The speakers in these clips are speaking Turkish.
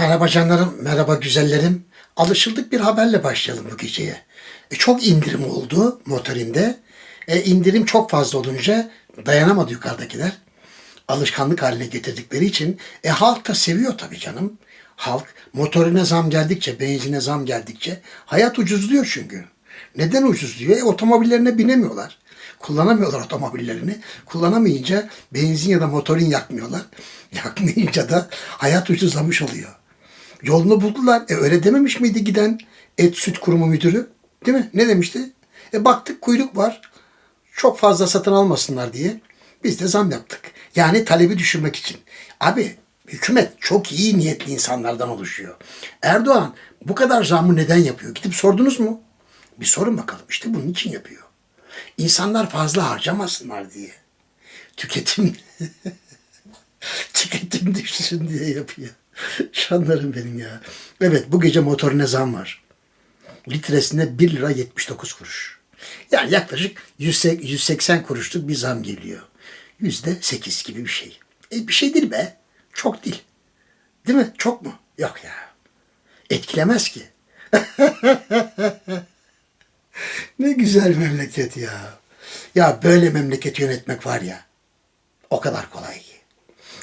Merhaba canlarım, merhaba güzellerim. Alışıldık bir haberle başlayalım bu geceye. E, çok indirim oldu motorinde. E, indirim çok fazla olunca dayanamadı yukarıdakiler. Alışkanlık haline getirdikleri için e, halk da seviyor tabii canım. Halk motorine zam geldikçe, benzine zam geldikçe hayat ucuzluyor çünkü. Neden ucuzluyor? E, otomobillerine binemiyorlar. Kullanamıyorlar otomobillerini. Kullanamayınca benzin ya da motorin yakmıyorlar. Yakmayınca da hayat ucuzlamış oluyor. Yolunu buldular. E öyle dememiş miydi giden et süt kurumu müdürü? Değil mi? Ne demişti? E baktık kuyruk var. Çok fazla satın almasınlar diye. Biz de zam yaptık. Yani talebi düşürmek için. Abi hükümet çok iyi niyetli insanlardan oluşuyor. Erdoğan bu kadar zammı neden yapıyor? Gidip sordunuz mu? Bir sorun bakalım. İşte bunun için yapıyor. İnsanlar fazla harcamasınlar diye. Tüketim tüketim düşsün diye yapıyor. Şanlarım benim ya. Evet bu gece motorine zam var. Litresine 1 lira 79 kuruş. Yani yaklaşık 180 kuruşluk bir zam geliyor. Yüzde 8 gibi bir şey. E, bir şey değil be. Çok değil. Değil mi? Çok mu? Yok ya. Etkilemez ki. Ne güzel memleket ya. Ya böyle memleket yönetmek var ya. O kadar kolay.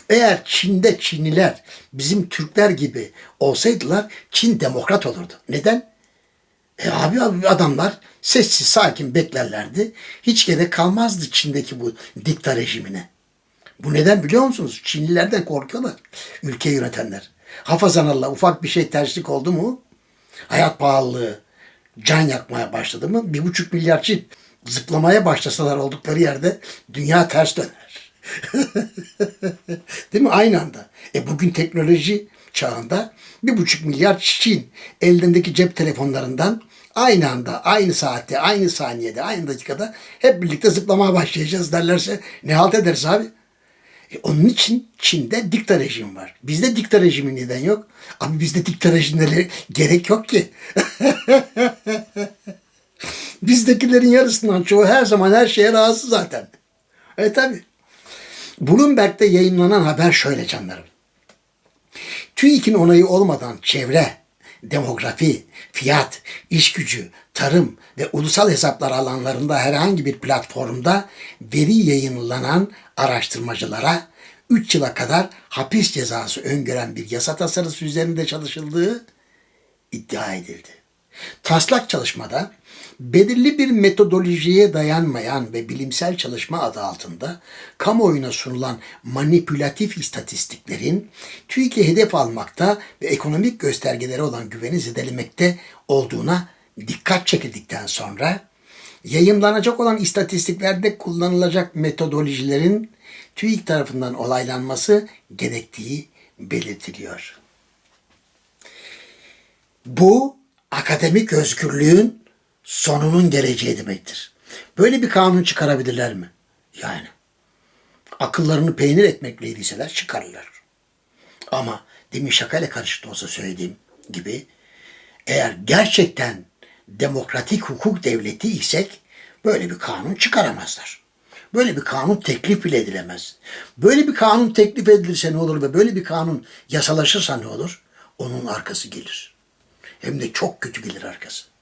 Eğer Çin'de Çinliler bizim Türkler gibi olsaydılar Çin demokrat olurdu. Neden? E abi, abi adamlar sessiz sakin beklerlerdi. Hiç gerek kalmazdı Çin'deki bu dikta rejimine. Bu neden biliyor musunuz? Çinlilerden korkuyorlar. Ülke yönetenler. Hafazan Allah ufak bir şey terslik oldu mu? Hayat pahalılığı, can yakmaya başladı mı? Bir buçuk milyar Çin zıplamaya başlasalar oldukları yerde dünya ters döner. Değil mi? Aynı anda. E bugün teknoloji çağında bir buçuk milyar Çin ellerindeki cep telefonlarından aynı anda, aynı saatte, aynı saniyede, aynı dakikada hep birlikte zıplamaya başlayacağız derlerse ne halt ederiz abi? E onun için Çin'de dikta rejim var. Bizde dikta rejimi neden yok? Abi bizde dikta rejimleri gerek yok ki. Bizdekilerin yarısından çoğu her zaman her şeye razı zaten. E tabi. Bloomberg'de yayınlanan haber şöyle canlarım. TÜİK'in onayı olmadan çevre, demografi, fiyat, iş gücü, tarım ve ulusal hesaplar alanlarında herhangi bir platformda veri yayınlanan araştırmacılara 3 yıla kadar hapis cezası öngören bir yasa tasarısı üzerinde çalışıldığı iddia edildi. Taslak çalışmada belirli bir metodolojiye dayanmayan ve bilimsel çalışma adı altında kamuoyuna sunulan manipülatif istatistiklerin TÜİK'e hedef almakta ve ekonomik göstergeleri olan güveni zedelemekte olduğuna dikkat çekildikten sonra yayımlanacak olan istatistiklerde kullanılacak metodolojilerin TÜİK tarafından olaylanması gerektiği belirtiliyor. Bu akademik özgürlüğün sonunun geleceği demektir. Böyle bir kanun çıkarabilirler mi? Yani akıllarını peynir ekmekle yediyseler çıkarırlar. Ama demin şakayla karışık olsa söylediğim gibi eğer gerçekten demokratik hukuk devleti isek böyle bir kanun çıkaramazlar. Böyle bir kanun teklif bile edilemez. Böyle bir kanun teklif edilirse ne olur ve böyle bir kanun yasalaşırsa ne olur? Onun arkası gelir. Hem de çok kötü gelir arkası.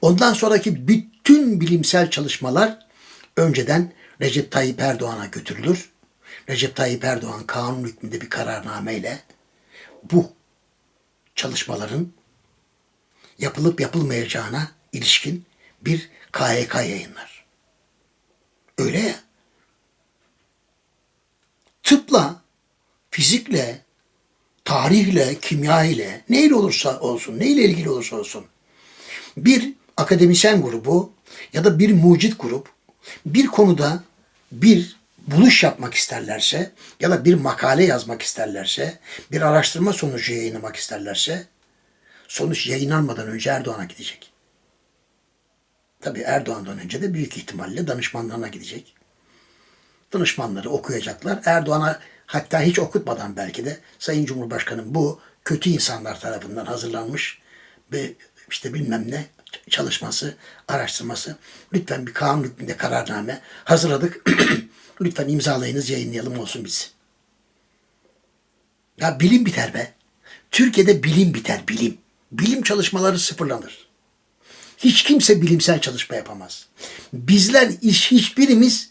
Ondan sonraki bütün bilimsel çalışmalar önceden Recep Tayyip Erdoğan'a götürülür. Recep Tayyip Erdoğan kanun hükmünde bir kararnameyle bu çalışmaların yapılıp yapılmayacağına ilişkin bir KHK yayınlar. Öyle ya. Tıpla, fizikle, tarihle, kimya ile, neyle olursa olsun, neyle ilgili olursa olsun bir akademisyen grubu ya da bir mucit grup bir konuda bir buluş yapmak isterlerse ya da bir makale yazmak isterlerse, bir araştırma sonucu yayınlamak isterlerse sonuç yayınlanmadan önce Erdoğan'a gidecek. Tabii Erdoğan'dan önce de büyük ihtimalle danışmanlarına gidecek. Danışmanları okuyacaklar. Erdoğan'a hatta hiç okutmadan belki de Sayın Cumhurbaşkanım bu kötü insanlar tarafından hazırlanmış ve işte bilmem ne çalışması, araştırması. Lütfen bir kanun hükmünde kararname hazırladık. Lütfen imzalayınız, yayınlayalım olsun biz. Ya bilim biter be. Türkiye'de bilim biter, bilim. Bilim çalışmaları sıfırlanır. Hiç kimse bilimsel çalışma yapamaz. Bizler iş hiçbirimiz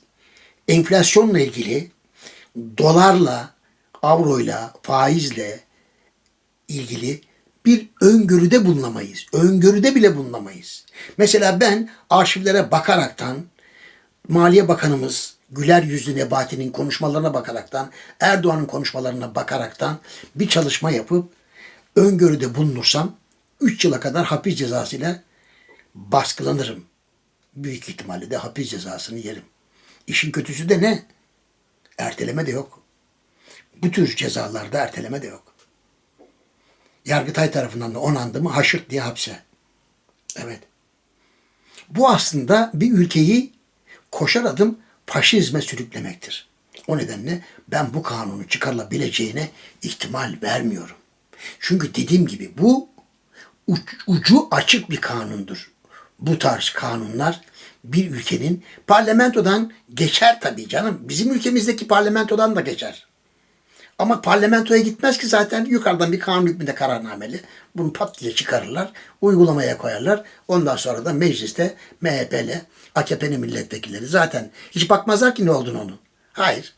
enflasyonla ilgili dolarla, avroyla, faizle ilgili bir öngörüde bulunamayız. Öngörüde bile bulunamayız. Mesela ben arşivlere bakaraktan Maliye Bakanımız Güler Yüzlü Nebati'nin konuşmalarına bakaraktan, Erdoğan'ın konuşmalarına bakaraktan bir çalışma yapıp öngörüde bulunursam 3 yıla kadar hapis cezasıyla baskılanırım. Büyük ihtimalle de hapis cezasını yerim. İşin kötüsü de ne? Erteleme de yok. Bu tür cezalarda erteleme de yok. Yargıtay tarafından da onandı mı haşırt diye hapse. Evet. Bu aslında bir ülkeyi koşar adım faşizme sürüklemektir. O nedenle ben bu kanunu çıkarılabileceğine ihtimal vermiyorum. Çünkü dediğim gibi bu ucu açık bir kanundur. Bu tarz kanunlar bir ülkenin parlamentodan geçer tabii canım. Bizim ülkemizdeki parlamentodan da geçer. Ama parlamentoya gitmez ki zaten yukarıdan bir kanun hükmünde kararnameli. Bunu pat diye çıkarırlar, uygulamaya koyarlar. Ondan sonra da mecliste MHP'li, AKP'li milletvekilleri zaten hiç bakmazlar ki ne olduğunu onun. Hayır.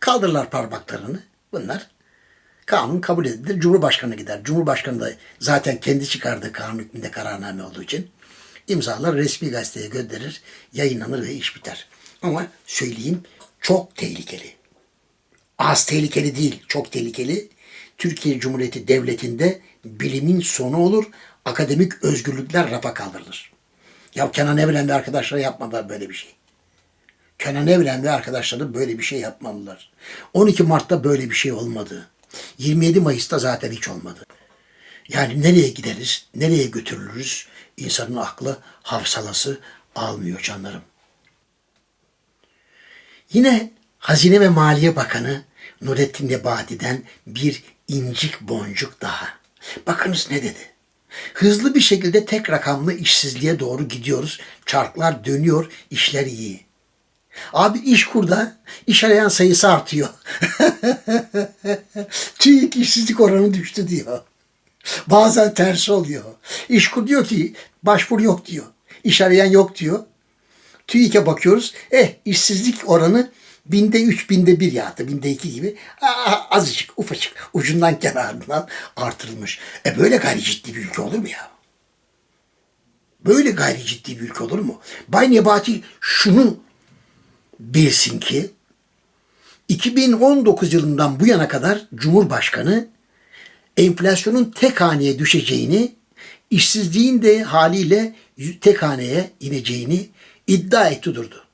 Kaldırırlar parmaklarını. Bunlar kanun kabul edilir. Cumhurbaşkanı gider. Cumhurbaşkanı da zaten kendi çıkardığı kanun hükmünde kararname olduğu için imzalar resmi gazeteye gönderir, yayınlanır ve iş biter. Ama söyleyeyim çok tehlikeli az tehlikeli değil, çok tehlikeli. Türkiye Cumhuriyeti Devleti'nde bilimin sonu olur, akademik özgürlükler rafa kaldırılır. Ya Kenan Evren ve arkadaşları yapmadılar böyle bir şey. Kenan Evren ve arkadaşları böyle bir şey yapmalılar. 12 Mart'ta böyle bir şey olmadı. 27 Mayıs'ta zaten hiç olmadı. Yani nereye gideriz, nereye götürülürüz insanın aklı, hafsalası almıyor canlarım. Yine Hazine ve Maliye Bakanı Nurettin Nebati'den bir incik boncuk daha. Bakınız ne dedi? Hızlı bir şekilde tek rakamlı işsizliğe doğru gidiyoruz. Çarklar dönüyor, işler iyi. Abi iş kurda iş arayan sayısı artıyor. TÜİK işsizlik oranı düştü diyor. Bazen tersi oluyor. İşkur diyor ki başvuru yok diyor. İş arayan yok diyor. TÜİK'e bakıyoruz. Eh işsizlik oranı binde üç, binde bir yağdı. Binde iki gibi. Azıcık, ufacık, ucundan kenarından artırılmış. E böyle gayri ciddi bir ülke olur mu ya? Böyle gayri ciddi bir ülke olur mu? Bay Nebati şunu bilsin ki 2019 yılından bu yana kadar Cumhurbaşkanı enflasyonun tek haneye düşeceğini, işsizliğin de haliyle tek haneye ineceğini iddia etti durdu.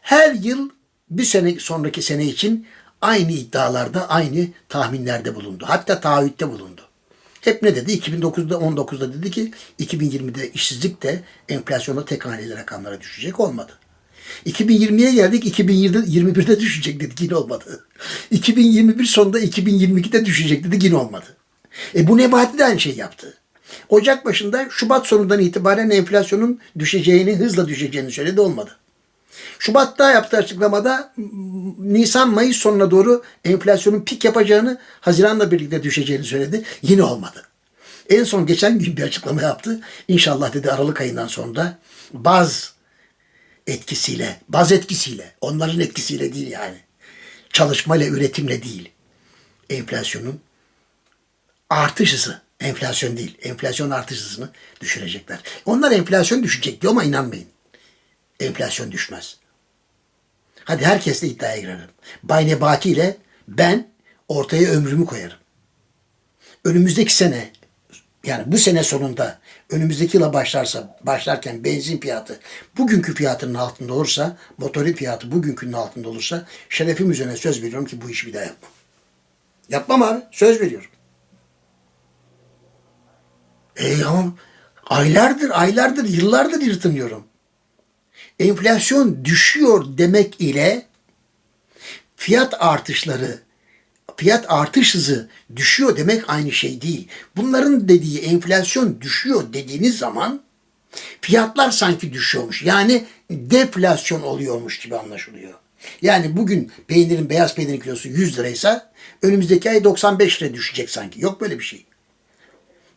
Her yıl bir sene sonraki sene için aynı iddialarda, aynı tahminlerde bulundu. Hatta taahhütte bulundu. Hep ne dedi? 2009'da 19'da dedi ki 2020'de işsizlik de enflasyona tek haneli rakamlara düşecek olmadı. 2020'ye geldik 2021'de düşecek dedik yine olmadı. 2021 sonunda 2022'de düşecek dedik yine olmadı. E bu Nebati de aynı şey yaptı. Ocak başında Şubat sonundan itibaren enflasyonun düşeceğini, hızla düşeceğini söyledi olmadı. Şubat'ta yaptığı açıklamada Nisan-Mayıs sonuna doğru enflasyonun pik yapacağını, Haziran'la birlikte düşeceğini söyledi. Yine olmadı. En son geçen gün bir açıklama yaptı. İnşallah dedi Aralık ayından sonra baz etkisiyle, baz etkisiyle, onların etkisiyle değil yani. Çalışmayla, üretimle değil. Enflasyonun artış hızı, enflasyon değil, enflasyon artış hızını düşürecekler. Onlar enflasyon düşecek diyor ama inanmayın. Enflasyon düşmez. Hadi herkesle iddiaya girelim. Bay Nebati ile ben ortaya ömrümü koyarım. Önümüzdeki sene yani bu sene sonunda önümüzdeki yıla başlarsa başlarken benzin fiyatı bugünkü fiyatının altında olursa motorin fiyatı bugünkünün altında olursa şerefim üzerine söz veriyorum ki bu işi bir daha yapmam. Yapmam abi. Söz veriyorum. E ama aylardır, aylardır, yıllardır yırtınıyorum. Enflasyon düşüyor demek ile fiyat artışları, fiyat artış hızı düşüyor demek aynı şey değil. Bunların dediği enflasyon düşüyor dediğiniz zaman fiyatlar sanki düşüyormuş. Yani deflasyon oluyormuş gibi anlaşılıyor. Yani bugün peynirin, beyaz peynirin kilosu 100 liraysa önümüzdeki ay 95 lira düşecek sanki. Yok böyle bir şey.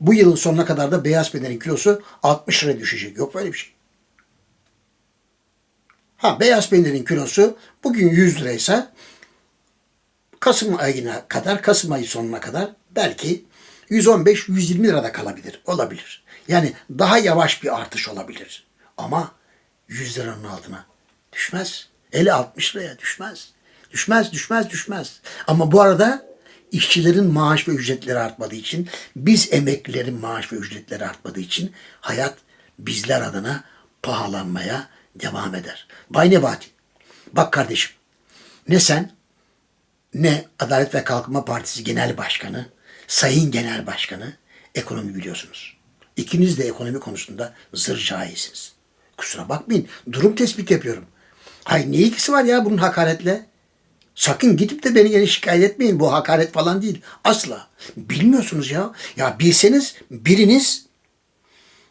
Bu yılın sonuna kadar da beyaz peynirin kilosu 60 liraya düşecek. Yok böyle bir şey. Ha beyaz peynirin kilosu bugün 100 liraysa Kasım ayına kadar, Kasım ayı sonuna kadar belki 115-120 lirada kalabilir. Olabilir. Yani daha yavaş bir artış olabilir. Ama 100 liranın altına düşmez. 50-60 liraya düşmez. Düşmez, düşmez, düşmez. Ama bu arada işçilerin maaş ve ücretleri artmadığı için, biz emeklilerin maaş ve ücretleri artmadığı için hayat bizler adına pahalanmaya devam eder. Bay Nebati, bak kardeşim, ne sen ne Adalet ve Kalkınma Partisi Genel Başkanı, Sayın Genel Başkanı ekonomi biliyorsunuz. İkiniz de ekonomi konusunda zır cahilsiniz. Kusura bakmayın. Durum tespit yapıyorum. Hay ne ilgisi var ya bunun hakaretle? Sakın gidip de beni yine şikayet etmeyin. Bu hakaret falan değil. Asla. Bilmiyorsunuz ya. Ya bilseniz biriniz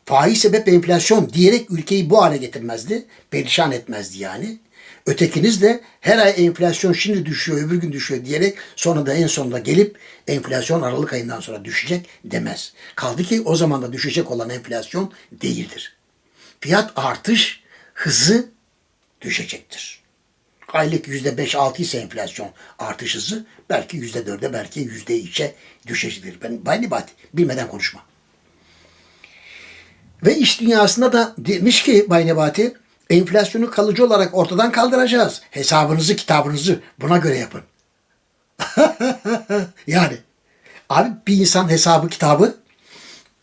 faiz sebep enflasyon diyerek ülkeyi bu hale getirmezdi. Perişan etmezdi yani. Ötekiniz de her ay enflasyon şimdi düşüyor, öbür gün düşüyor diyerek sonra da en sonunda gelip enflasyon Aralık ayından sonra düşecek demez. Kaldı ki o zaman da düşecek olan enflasyon değildir. Fiyat artış hızı düşecektir. Aylık yüzde beş altı ise enflasyon artış hızı belki yüzde dörde belki yüzde üçe düşecektir. Ben Nebati bilmeden konuşma. Ve iş dünyasında da demiş ki Bay Nebati enflasyonu kalıcı olarak ortadan kaldıracağız. Hesabınızı kitabınızı buna göre yapın. yani abi bir insan hesabı kitabı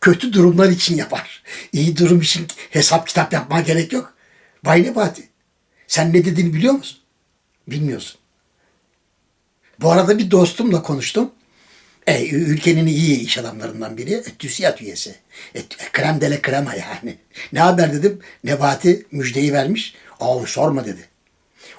kötü durumlar için yapar. İyi durum için hesap kitap yapmaya gerek yok. Bay Nebati sen ne dediğini biliyor musun? Bilmiyorsun. Bu arada bir dostumla konuştum. E, ülkenin iyi iş adamlarından biri. TÜSİAD üyesi. E, krem dele krema yani. Ne haber dedim. Nebati müjdeyi vermiş. Aa sorma dedi.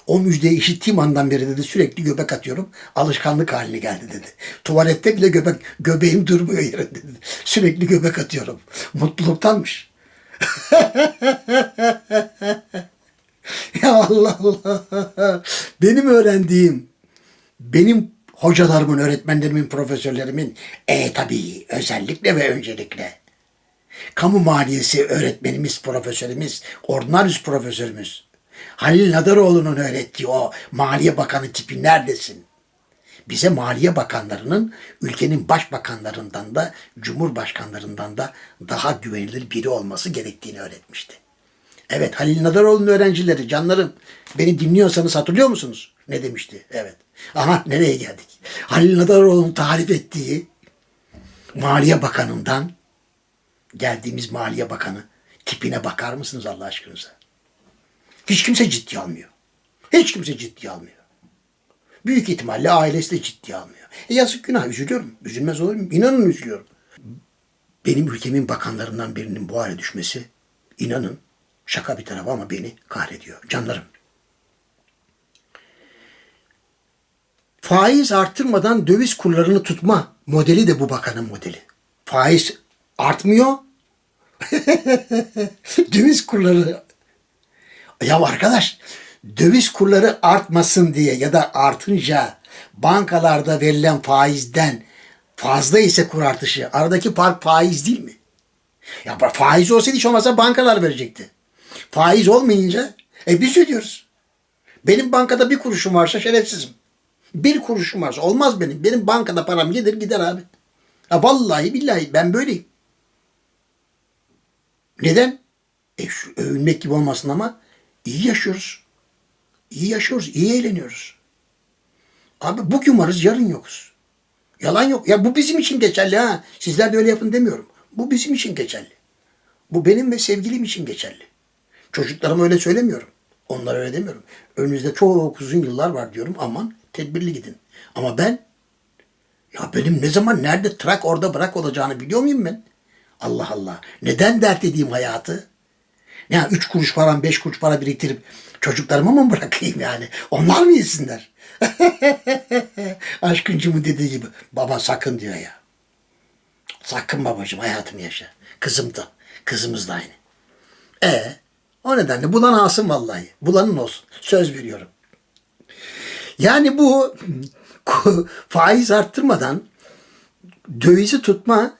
O müjdeyi işittiğim andan beri dedi sürekli göbek atıyorum. Alışkanlık haline geldi dedi. Tuvalette bile göbek göbeğim durmuyor yerinde dedi. Sürekli göbek atıyorum. Mutluluktanmış. ya Allah Allah. Benim öğrendiğim, benim hocalarımın, öğretmenlerimin, profesörlerimin, e tabii özellikle ve öncelikle kamu maliyesi öğretmenimiz, profesörümüz, ordinarius profesörümüz, Halil Nadaroğlu'nun öğrettiği o Maliye Bakanı tipi neredesin? Bize Maliye Bakanlarının ülkenin başbakanlarından da cumhurbaşkanlarından da daha güvenilir biri olması gerektiğini öğretmişti. Evet Halil Nadaroğlu'nun öğrencileri canlarım beni dinliyorsanız hatırlıyor musunuz? Ne demişti? Evet. Aha nereye geldik? Halil Nadaroğlu'nun tarif ettiği Maliye Bakanı'ndan geldiğimiz Maliye Bakanı tipine bakar mısınız Allah aşkınıza? Hiç kimse ciddiye almıyor. Hiç kimse ciddiye almıyor. Büyük ihtimalle ailesi de ciddiye almıyor. E yazık günah üzülüyorum. Üzülmez olur muyum? İnanın üzülüyorum. Benim ülkemin bakanlarından birinin bu hale düşmesi inanın şaka bir tarafa ama beni kahrediyor. Canlarım. Faiz artırmadan döviz kurlarını tutma modeli de bu bakanın modeli. Faiz artmıyor. döviz kurları ya arkadaş döviz kurları artmasın diye ya da artınca bankalarda verilen faizden fazla ise kur artışı aradaki fark faiz değil mi? Ya faiz olsaydı hiç olmazsa bankalar verecekti. Faiz olmayınca e biz ödüyoruz. Benim bankada bir kuruşum varsa şerefsizim. Bir kuruşum varsa olmaz benim. Benim bankada param gelir gider abi. Ya vallahi billahi ben böyleyim. Neden? E şu övünmek gibi olmasın ama iyi yaşıyoruz. İyi yaşıyoruz, iyi eğleniyoruz. Abi bugün varız, yarın yokuz. Yalan yok. Ya bu bizim için geçerli ha. Sizler de öyle yapın demiyorum. Bu bizim için geçerli. Bu benim ve sevgilim için geçerli. Çocuklarıma öyle söylemiyorum. Onlara öyle demiyorum. Önünüzde çok uzun yıllar var diyorum. Aman tedbirli gidin. Ama ben ya benim ne zaman nerede trak orada bırak olacağını biliyor muyum ben? Allah Allah. Neden dert edeyim hayatı? Ya üç kuruş param, beş kuruş para biriktirip çocuklarıma mı bırakayım yani? Onlar mı yesinler? Aşkıncımın dediği gibi baba sakın diyor ya. Sakın babacığım hayatını yaşa. Kızım da. Kızımız da aynı. E o nedenle bulan alsın vallahi. Bulanın olsun. Söz veriyorum. Yani bu faiz arttırmadan dövizi tutma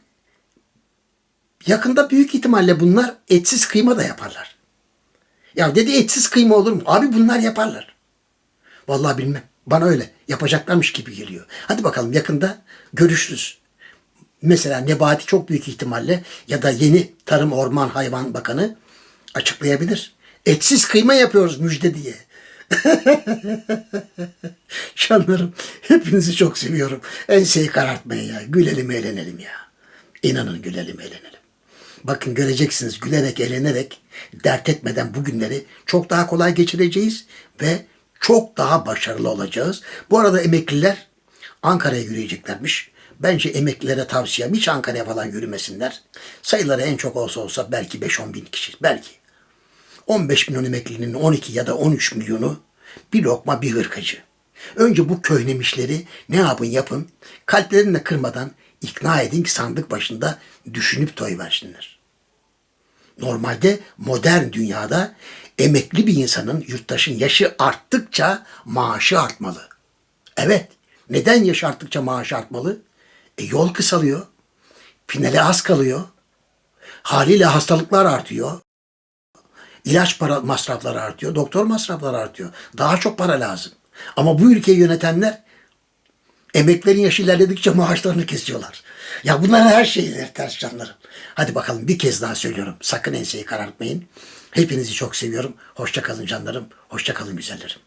Yakında büyük ihtimalle bunlar etsiz kıyma da yaparlar. Ya dedi etsiz kıyma olur mu? Abi bunlar yaparlar. Vallahi bilmem. Bana öyle yapacaklarmış gibi geliyor. Hadi bakalım yakında görüşürüz. Mesela Nebati çok büyük ihtimalle ya da yeni Tarım Orman Hayvan Bakanı açıklayabilir. Etsiz kıyma yapıyoruz müjde diye. Şanlarım hepinizi çok seviyorum. Enseyi karartmayın ya. Gülelim eğlenelim ya. İnanın gülelim eğlenelim. Bakın göreceksiniz gülerek eğlenerek dert etmeden bu günleri çok daha kolay geçireceğiz ve çok daha başarılı olacağız. Bu arada emekliler Ankara'ya yürüyeceklermiş. Bence emeklilere tavsiyem hiç Ankara'ya falan yürümesinler. Sayıları en çok olsa olsa belki 5-10 bin kişi. Belki. 15 milyon emeklinin 12 ya da 13 milyonu bir lokma bir hırkacı. Önce bu köhnemişleri ne yapın yapın kalplerini de kırmadan ikna edin ki sandık başında düşünüp toy versinler. Normalde modern dünyada emekli bir insanın yurttaşın yaşı arttıkça maaşı artmalı. Evet. Neden yaş arttıkça maaşı artmalı? E yol kısalıyor. Finale az kalıyor. Haliyle hastalıklar artıyor. İlaç para masrafları artıyor. Doktor masrafları artıyor. Daha çok para lazım. Ama bu ülkeyi yönetenler emeklerin yaşı ilerledikçe maaşlarını kesiyorlar. Ya bunların her şeyleri ters canlarım. Hadi bakalım bir kez daha söylüyorum. Sakın enseyi karartmayın. Hepinizi çok seviyorum. Hoşça kalın canlarım. Hoşça kalın güzellerim.